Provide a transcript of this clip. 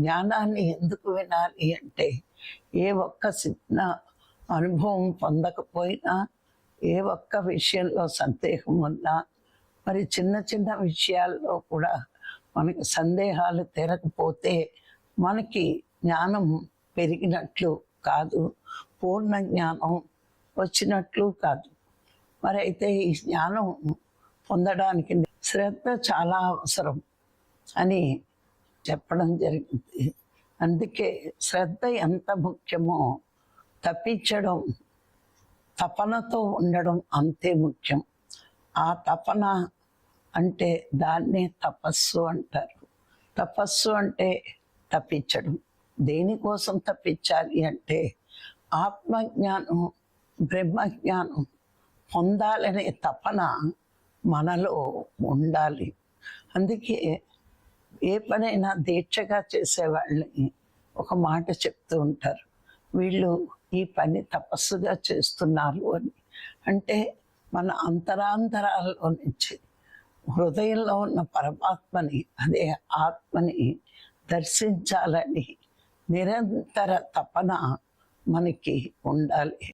జ్ఞానాన్ని ఎందుకు వినాలి అంటే ఏ ఒక్క చిన్న అనుభవం పొందకపోయినా ఏ ఒక్క విషయంలో సందేహం ఉన్నా మరి చిన్న చిన్న విషయాల్లో కూడా మనకి సందేహాలు తీరకపోతే మనకి జ్ఞానం పెరిగినట్లు కాదు పూర్ణ జ్ఞానం వచ్చినట్లు కాదు. మరి అయితే ఈ జ్ఞానం పొందడానికి శ్రద్ధ చాలా అవసరం అని చెప్పడం జరిగింది. అందుకే శ్రద్ధ ఎంత ముఖ్యమో తప్పించడం తపనతో ఉండడం అంతే ముఖ్యం. ఆ తపన అంటే దాన్నే తపస్సు అంటారు. తపస్సు అంటే తప్పించడం. దేనికోసం తప్పించాలి అంటే ఆత్మజ్ఞానం బ్రహ్మజ్ఞానం పొందాలనే తపన మనలో ఉండాలి. అందుకే ఏ పనైనా దీక్షగా చేసేవాళ్ళని ఒక మాట చెప్తూ ఉంటారు. వీళ్ళు ఈ పని తపస్సుగా చేస్తున్నారు అని. అంటే మన అంతరాంతరాల్లో నుంచి హృదయంలో ఉన్న పరమాత్మని అదే ఆత్మని దర్శించాలని నిరంతర తపన మనకి ఉండాలి.